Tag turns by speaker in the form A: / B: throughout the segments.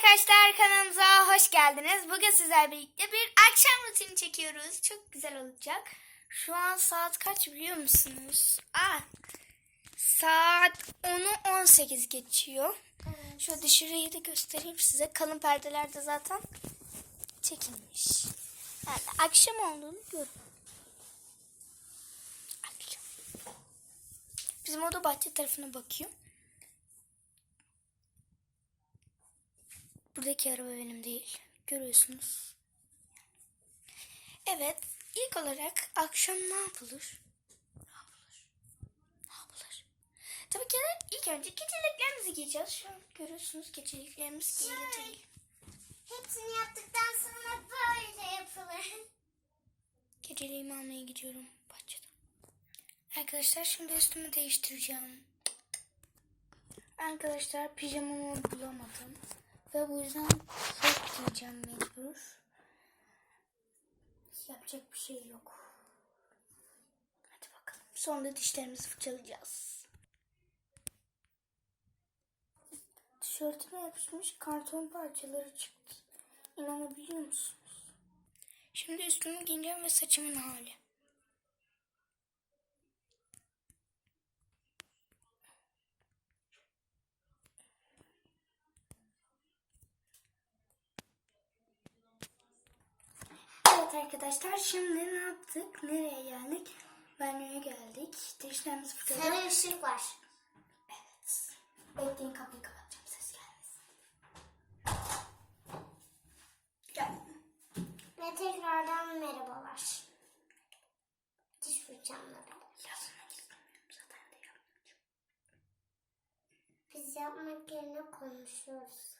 A: arkadaşlar kanalımıza hoş geldiniz. Bugün sizlerle birlikte bir akşam rutini çekiyoruz. Çok güzel olacak. Şu an saat kaç biliyor musunuz? Aa, saat 10'u 18 geçiyor. Şu dışarıyı da göstereyim size. Kalın perdeler de zaten çekilmiş. Yani akşam olduğunu görün. Akşam. Bizim oda bahçe tarafına bakıyor. Buradaki araba benim değil. Görüyorsunuz. Evet. ilk olarak akşam ne yapılır? Ne yapılır? Ne yapılır? Tabii ki de ilk önce geceliklerimizi giyeceğiz. Şu an görüyorsunuz geceliklerimiz giyili değil.
B: Hepsini yaptıktan sonra böyle yapılır.
A: Geceliğimi almaya gidiyorum bahçede. Arkadaşlar şimdi üstümü değiştireceğim. Arkadaşlar pijamamı bulamadım. Ve bu yüzden çok giyeceğim mecbur. Yapacak bir şey yok. Hadi bakalım. Sonra dişlerimizi fırçalayacağız. Tişörtüme yapışmış karton parçaları çıktı. İnanabiliyor musunuz? Şimdi üstümü giyeceğim ve saçımın hali. Evet arkadaşlar şimdi ne yaptık? Nereye geldik? Banyoya geldik. Dişlerimizi fırçaladık.
B: Sarı ışık var.
A: Evet. Bekleyin kapıyı kapatacağım ses gelmesin. Gel.
B: Ve tekrardan merhabalar. Diş fırçamla da.
A: Yazmak istemiyorum zaten de yapmayacağım.
B: Biz yapmak yerine konuşuyoruz.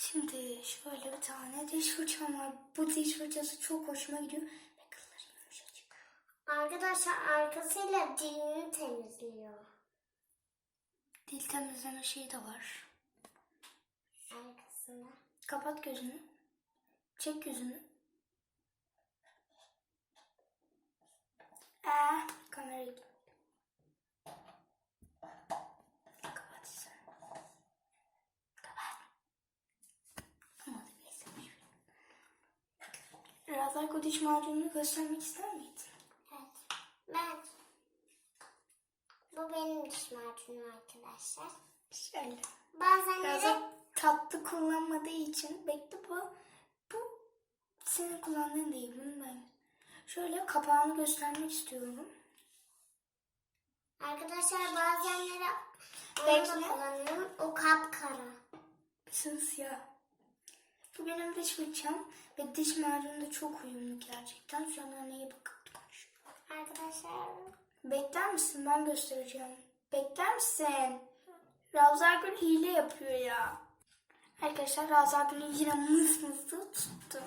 A: Şimdi şöyle bir tane diş fırçam var. Bu diş fırçası çok hoşuma gidiyor. Ve kılları yumuşacık.
B: Arkadaşlar arkasıyla dilini temizliyor.
A: Dil temizleme şeyi de var.
B: Arkasında.
A: Kapat gözünü. Çek gözünü. Aa, kamerayı. Kapat sen. Kapat. Olmadı neyse. Razak diş macununu göstermek ister miydin?
B: Evet. Ben. Bu benim diş macunum arkadaşlar.
A: Şöyle.
B: Bazen de
A: Razak tatlı kullanmadığı için bekle bu bu senin kullandığın değil bunu ben. Şöyle kapağını göstermek istiyorum.
B: arkadaşlar bazenleri onu da kullanıyorum. O kapkara.
A: Siyah. Bu benim diş fırçam ve diş macunu da çok uyumlu gerçekten. Şu an anneye bakıp konuşuyorum.
B: Arkadaşlar
A: Bekler misin? Ben göstereceğim. Bekler misin? Ravza Gül hile yapıyor ya. Arkadaşlar Ravza Gül'ü yine mıs mıslı tuttu.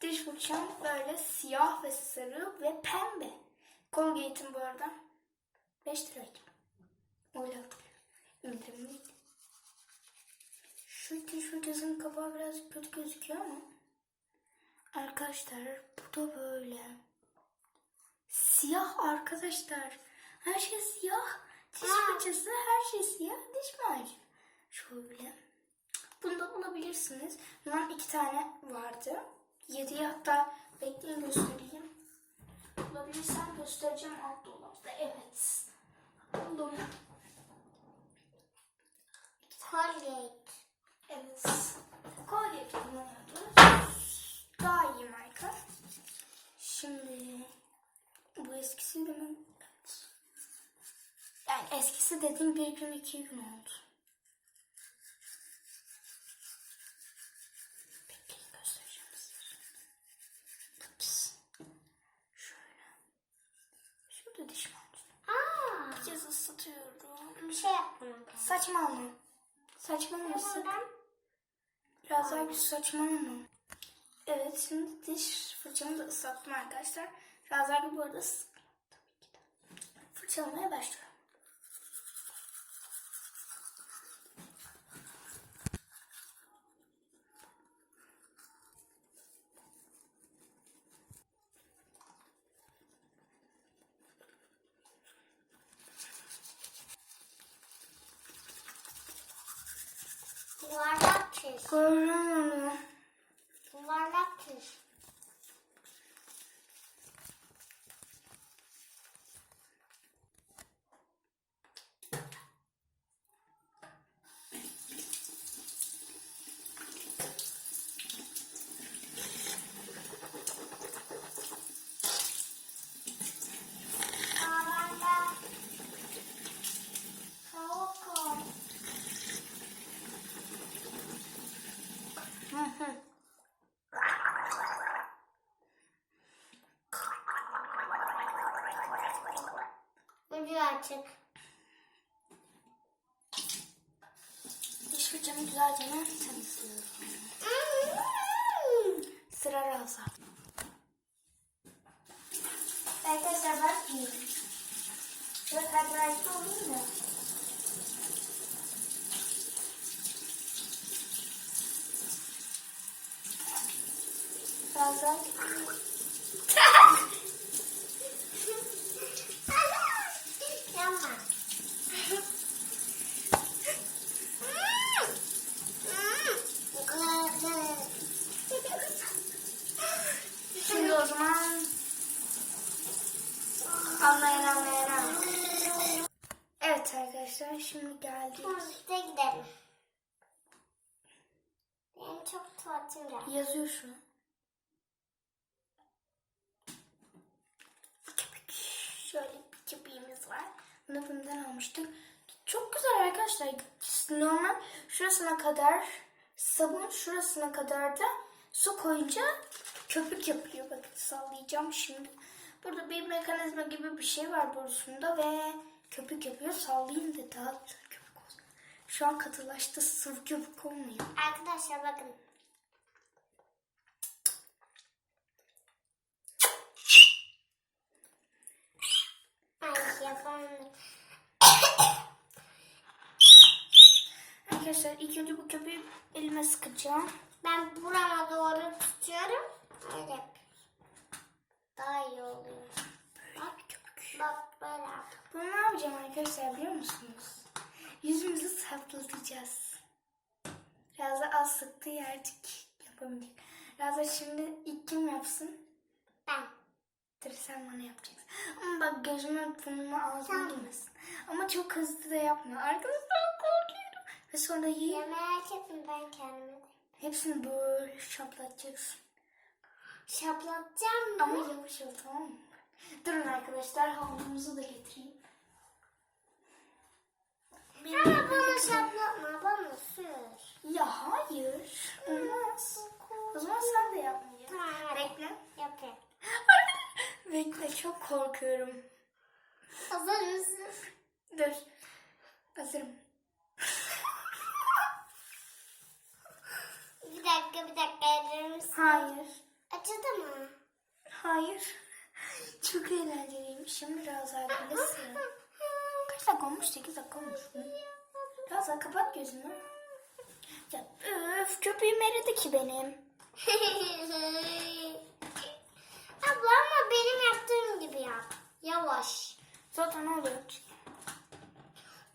A: Diş fırçam böyle siyah ve sarı ve pembe. Colgate'im bu arada. 5 liraydı. Hatırlıyorum. İndirimliydi. Şu fırçasının kapağı biraz kötü gözüküyor ama. Arkadaşlar bu da böyle. Siyah arkadaşlar. Her şey siyah. Diş fırçası her şey siyah. Diş macunu. Şöyle. Bunu da bulabilirsiniz. Bundan iki tane vardı. Yediği hatta bekleyin göstereyim. Bulabilirsem göstereceğim alt dolapta. Evet. Buldum.
B: Colgate.
A: Evet. Kolye kullanıyordu. Daha iyi marka. Şimdi bu eskisi mi? Evet. Yani eskisi dediğim bir gün iki gün oldu. Bekleyin göstereceğim size. Tıps. Şöyle. Şurada diş macunu. Bir kez ısıtıyorum.
B: bir şey yapmam.
A: Saçmalama.
B: Buradan
A: Biraz daha saçmalama. Evet şimdi diş fırçamı da ıslattım arkadaşlar. Daha bu arada. Tabii ki de. Fırçalamaya başlıyorum.
B: Yuvarlaktır.
A: Görüyorum onu. 같아.
B: Ucu açık.
A: Diş fırçamı güzelce temizliyorum. Sıra Raz'a. Arkadaşlar bak yiyin. Şöyle kalplerlikte olayım da. Raz'a.
B: Yapma.
A: Şimdi o zaman anlayan anlayan anlayan. Evet arkadaşlar şimdi geldik.
B: Birlikte gidelim. Benim çok tuvaletim geldi.
A: Yazıyor şu. Şöyle bir köpeğimiz var. Bunu bundan almıştık. Çok güzel arkadaşlar. Normal şurasına kadar sabun, şurasına kadar da su koyunca köpük yapıyor. Bakın sallayacağım şimdi. Burada bir mekanizma gibi bir şey var borusunda ve köpük yapıyor. Sallayayım da daha köpük olsun. Şu an katılaştı. Sıvı köpük olmuyor.
B: Arkadaşlar bakın. Ay yapamadım.
A: Arkadaşlar ilk önce bu köpüğü elime sıkacağım.
B: Ben burama doğru tutuyorum. Öyle. Daha iyi oluyor. Bak, bak böyle.
A: Bunu ne yapacağım arkadaşlar biliyor musunuz? Yüzümüzü saplatacağız. Biraz da az sıktığı yercik yapamayacak. Biraz da şimdi ilk kim yapsın?
B: Ben.
A: Dur sen bana yapacaksın. Ama bak gözüme burnuma ağzıma girmesin. Ama çok hızlı da yapma. Arkadaşlar korkuyorum. Ve sonra
B: Ya merak etme ben kendime.
A: Hepsini böyle şaplatacaksın.
B: Şaplatacağım mı?
A: Ama yavaş ol tamam mı? Durun arkadaşlar havlumuzu da getireyim.
B: Ama bana şaplatma, bana sür.
A: Ya hayır. Olmaz. O zaman sen de yapmayacaksın.
B: Tamam.
A: Bekle.
B: Yapayım.
A: Bekle çok korkuyorum.
B: Hazır mısın?
A: Dur. Hazırım.
B: Bir dakika bir dakika ellerim misin?
A: Hayır.
B: Acıdı mı?
A: Hayır. Çok eğlenceliymiş. Şimdi biraz daha sıra. Kaç dakika olmuş? 8 dakika olmuş. mu? Biraz daha kapat gözünü. Ya öf köpeğim eridi ki benim.
B: Abla ama benim yaptığım gibi yap. Yavaş.
A: Zaten oluyor.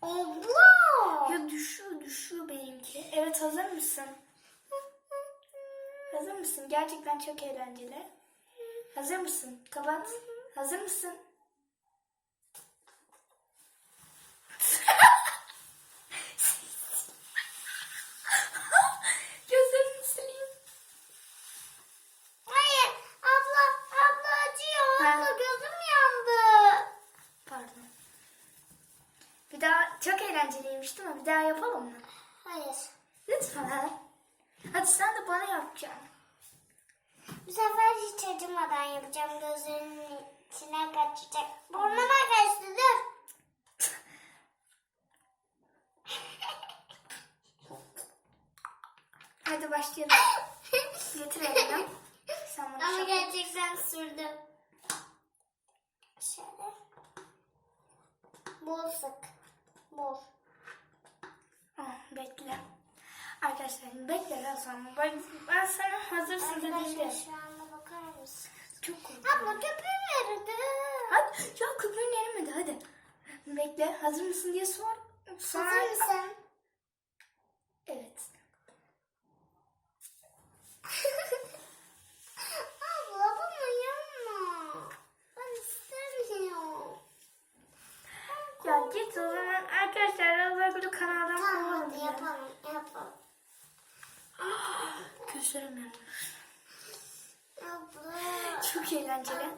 B: Abla.
A: Ya düşüyor düşüyor benimki. Evet hazır mısın? Hazır mısın? Gerçekten çok eğlenceli. Hazır mısın? Kapat. Hazır mısın? Gözlerimi sileyim.
B: Hayır. Abla. Abla acıyor.
A: Ha.
B: Abla gözüm yandı.
A: Pardon. Bir daha çok eğlenceliymiş değil mi? Bir daha yapalım mı?
B: Hayır.
A: Lütfen. Hadi sen de bana yapacaksın.
B: Bu sefer hiç acımadan yapacağım. Gözlerimin içine kaçacak. Burnuma kaçtı dur.
A: Hadi başlayalım. Getir elini.
B: Ama gerçekten sürdü. Şöyle. Bol sık. Bol.
A: Ah, bekle. Arkadaşlar bekle Hasan. Ben, ben sana hazırsın dediğimde.
B: şu anda bakar mısın?
A: Çok korkuyorum.
B: Abla köpüğün eridi.
A: Hadi ya köpüğün erimedi hadi. Bekle hazır mısın diye sor. Sonra...
B: Hazır mısın?
A: Evet.
B: Abla bana yanma. Ben istemiyorum. Ya git o zaman
A: arkadaşlar Allah'a kanaldan tamam, kovalım. Tamam hadi yapalım gösteremiyorum.
B: Abla.
A: Çok eğlenceli.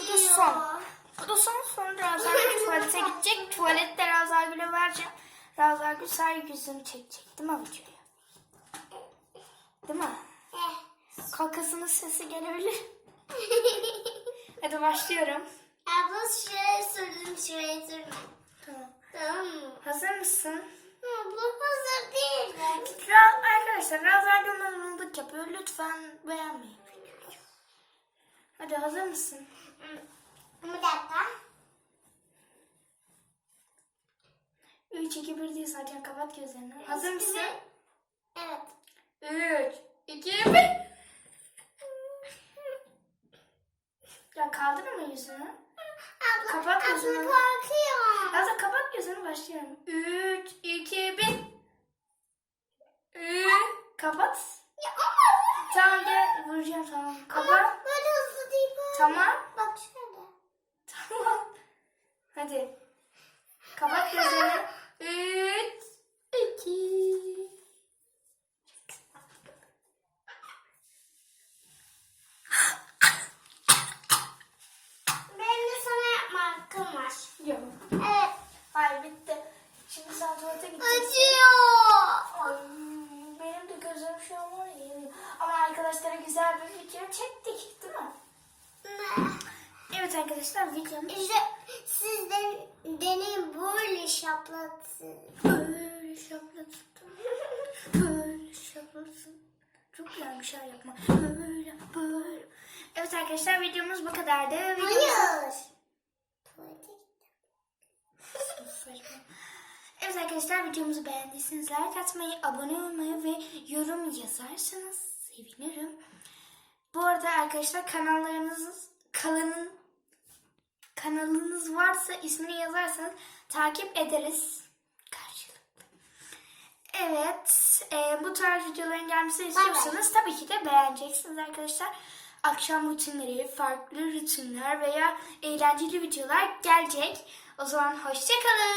B: Bu
A: da son. Bu da son sonra Razagül tuvalete gidecek. Tuvalette Razagül'e vereceğim. Razagül sadece yüzünü çekecek. Değil mi videoya? Değil mi? Kalkasının sesi gelebilir. Hadi başlıyorum.
B: Abla şuraya sürdüm şuraya sürdüm.
A: Tamam.
B: Tamam mı?
A: Hazır mısın?
B: Hazır değilim.
A: Arkadaşlar Razagül mızmızlık yapıyor. Lütfen beğenmeyin. Hadi hazır mısın?
B: Bir dakika.
A: 3, 2, 1 diye zaten kapat gözlerini. Hazır mısın?
B: Evet.
A: 3, 2, 1. Ya kaldırma yüzünü.
B: Abla,
A: Kapat
B: abla
A: gözünü.
B: korkuyorum.
A: Azra kapat gözünü başlıyorum. 3, 2, 1. Kapat.
B: Ya ama
A: Tamam gel vuracağım tamam. Kapat.
B: Ama böyle hızlı değil böyle.
A: Tamam.
B: Bak şöyle.
A: Tamam. Hadi. Kapat gözünü. 3, 2.
B: Benim de sana yapma hakkım var.
A: Yok.
B: Evet.
A: Hayır bitti. Şimdi sen tuvalete gideceksin.
B: Acıyor.
A: Ay, benim de gözlerim şu an var ya yanıyor. Ama arkadaşlara güzel bir video çektik değil mi? Evet videomuz
B: İşte siz de deneyin böyle şaplatın.
A: böyle şaplatın. Böyle şaplatın. Çok güzel bir şey yapma. Böyle böyle. Evet arkadaşlar videomuz bu kadardı. Videomuz...
B: Hayır.
A: Evet arkadaşlar videomuzu beğendiyseniz like atmayı, abone olmayı ve yorum yazarsanız sevinirim. Bu arada arkadaşlar kanallarınız kanalın kanalınız varsa ismini yazarsanız takip ederiz. Karşılıklı. Evet, e, bu tarz videoların gelmesini istiyorsanız tabii ki de beğeneceksiniz arkadaşlar. Akşam rutinleri, farklı rutinler veya eğlenceli videolar gelecek. O zaman hoşçakalın.